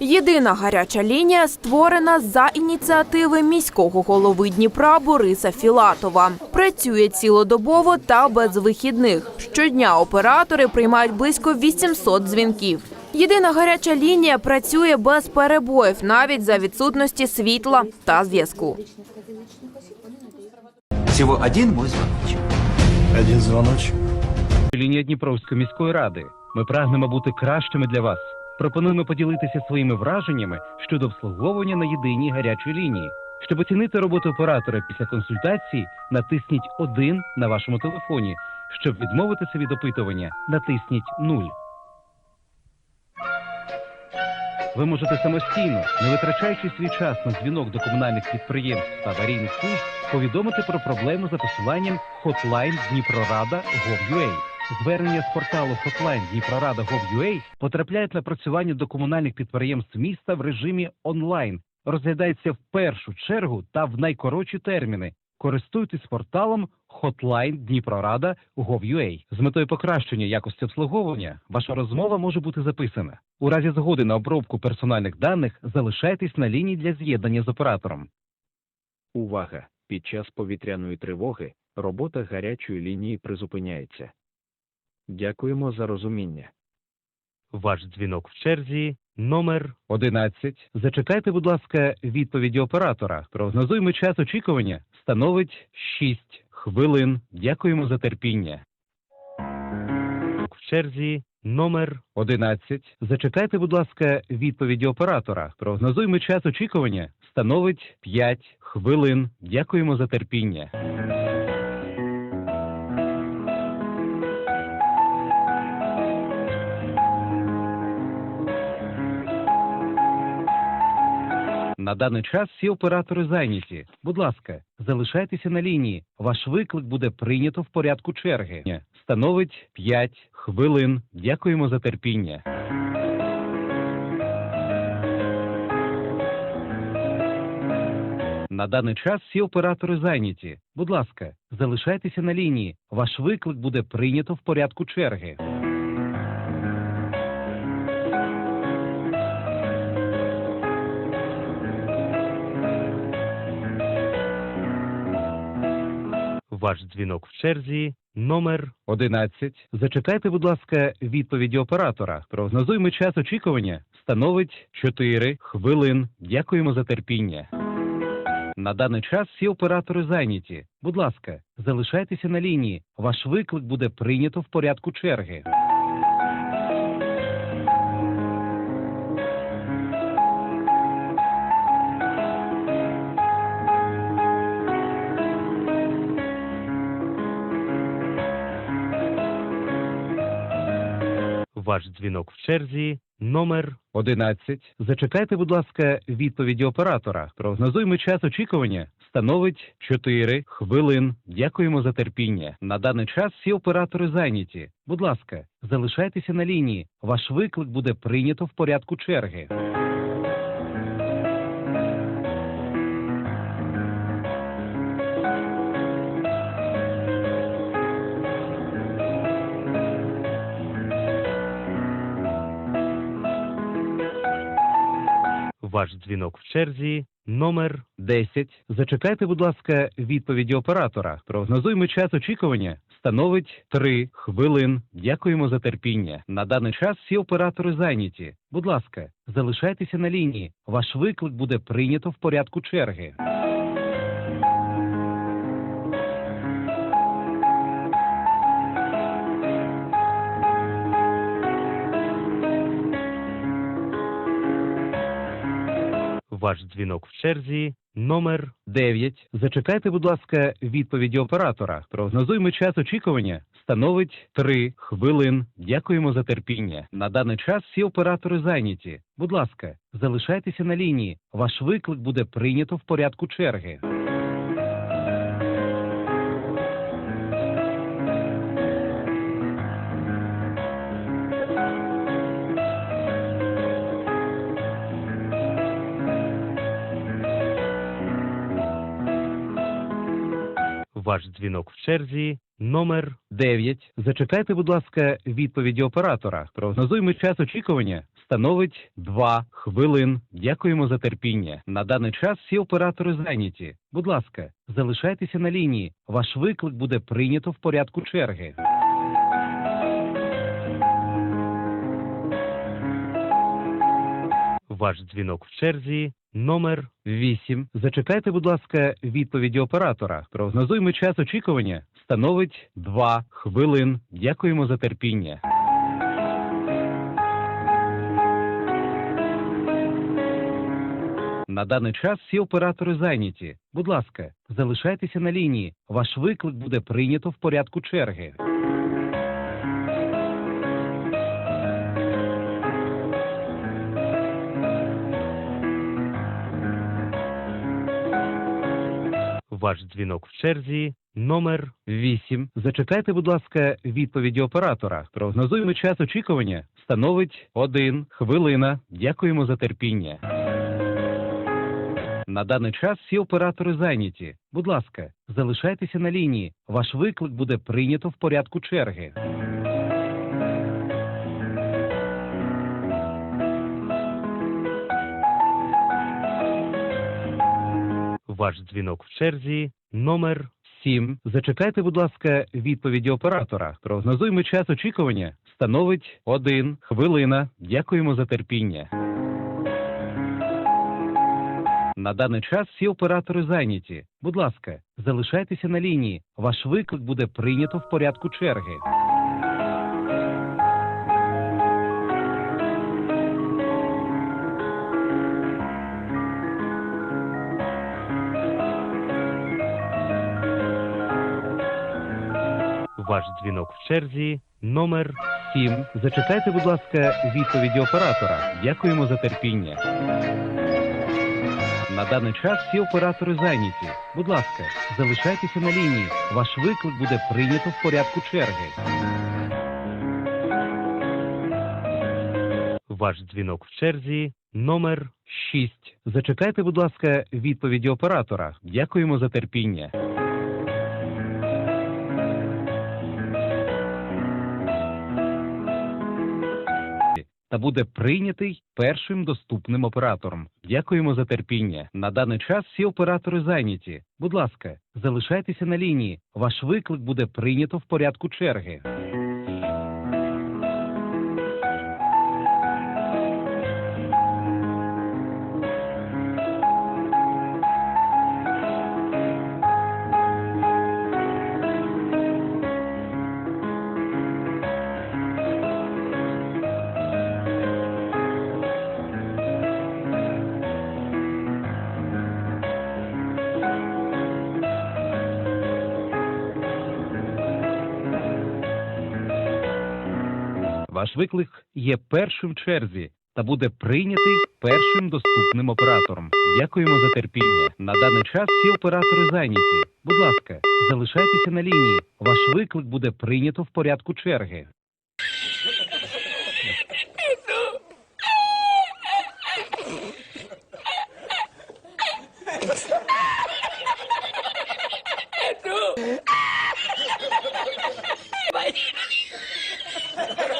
Єдина гаряча лінія створена за ініціативи міського голови Дніпра Бориса Філатова. Працює цілодобово та без вихідних. Щодня оператори приймають близько 800 дзвінків. Єдина гаряча лінія працює без перебоїв, навіть за відсутності світла та зв'язку. Всего один мой звоночек. Один звоночек. Лінія Дніпровської міської ради. Ми прагнемо бути кращими для вас. Пропонуємо поділитися своїми враженнями щодо обслуговування на єдиній гарячій лінії. Щоб оцінити роботу оператора після консультації, натисніть 1 на вашому телефоні. Щоб відмовитися від опитування, натисніть 0. Ви можете самостійно, не витрачаючи свій час на дзвінок до комунальних підприємств та аварійних служб, повідомити про проблему за посиланням Hotline Дніпрорада Gov.ua. Звернення з порталу Hotline Дніпрорада Gov.ua потрапляють на працювання до комунальних підприємств міста в режимі онлайн, розглядається в першу чергу та в найкоротші терміни. Користуйтесь порталом Hotline Дніпрорада Gov.ua. З метою покращення якості обслуговування ваша розмова може бути записана. У разі згоди на обробку персональних даних залишайтесь на лінії для з'єднання з оператором. Увага! Під час повітряної тривоги робота гарячої лінії призупиняється. Дякуємо за розуміння. Ваш дзвінок в черзі номер 11. Зачекайте, будь ласка, відповіді оператора. Прогнозуємо час очікування становить 6 хвилин. Дякуємо за терпіння. В черзі номер 11. Зачекайте, будь ласка, відповіді оператора. Прогнозуємо час очікування становить 5 хвилин. Дякуємо за терпіння. На даний час всі оператори зайняті. Будь ласка, залишайтеся на лінії. Ваш виклик буде прийнято в порядку черги. Становить 5 хвилин. Дякуємо за терпіння. На даний час всі оператори зайняті. Будь ласка, залишайтеся на лінії. Ваш виклик буде прийнято в порядку черги. Ваш дзвінок в черзі номер 11. Зачекайте, будь ласка, відповіді оператора. Прогнозуємо час очікування становить 4 хвилин. Дякуємо за терпіння. На даний час всі оператори зайняті. Будь ласка, залишайтеся на лінії. Ваш виклик буде прийнято в порядку черги. Ваш дзвінок в черзі номер 11. Зачекайте, будь ласка, відповіді оператора. Прогнозуємо час очікування становить 4 хвилин. Дякуємо за терпіння. На даний час всі оператори зайняті. Будь ласка, залишайтеся на лінії. Ваш виклик буде прийнято в порядку черги. Ваш дзвінок в черзі номер 10. Зачекайте, будь ласка, відповіді оператора. Прогнозуємо час очікування становить 3 хвилин. Дякуємо за терпіння. На даний час всі оператори зайняті. Будь ласка, залишайтеся на лінії. Ваш виклик буде прийнято в порядку черги. Ваш дзвінок в черзі номер 9. Зачекайте, будь ласка, відповіді оператора. Прогнозуємо час очікування становить 3 хвилин. Дякуємо за терпіння. На даний час всі оператори зайняті. Будь ласка, залишайтеся на лінії. Ваш виклик буде прийнято в порядку черги. Ваш дзвінок в черзі номер 9. Зачекайте, будь ласка, відповіді оператора. Прогнозуємо час очікування становить 2 хвилин. Дякуємо за терпіння. На даний час всі оператори зайняті. Будь ласка, залишайтеся на лінії. Ваш виклик буде прийнято в порядку черги. Ваш дзвінок в черзі номер 8. Зачекайте, будь ласка, відповіді оператора. Прогнозуємо час очікування становить 2 хвилин. Дякуємо за терпіння. На даний час всі оператори зайняті. Будь ласка, залишайтеся на лінії. Ваш виклик буде прийнято в порядку черги. Ваш дзвінок в черзі номер 8. Зачекайте, будь ласка, відповіді оператора. Прогнозуємо час очікування становить 1 хвилина. Дякуємо за терпіння. На даний час всі оператори зайняті. Будь ласка, залишайтеся на лінії. Ваш виклик буде прийнято в порядку черги. Ваш дзвінок в черзі номер 7. Зачекайте, будь ласка, відповіді оператора. Прогнозуємо час очікування становить 1 хвилина. Дякуємо за терпіння. На даний час всі оператори зайняті. Будь ласка, залишайтеся на лінії. Ваш виклик буде прийнято в порядку черги. Ваш дзвінок в черзі номер 7. Зачекайте, будь ласка, відповіді оператора. Дякуємо за терпіння. На даний час всі оператори зайняті. Будь ласка, залишайтеся на лінії. Ваш виклик буде прийнято в порядку черги. Ваш дзвінок в черзі номер 6. Зачекайте, будь ласка, відповіді оператора. Дякуємо за терпіння. Та буде прийнятий першим доступним оператором. Дякуємо за терпіння. На даний час всі оператори зайняті. Будь ласка, залишайтеся на лінії. Ваш виклик буде прийнято в порядку черги. Ваш виклик є першим в черзі та буде прийнятий першим доступним оператором. Дякуємо за терпіння. На даний час всі оператори зайняті. Будь ласка, залишайтеся на лінії. Ваш виклик буде прийнято в порядку черги. Ha ha ha!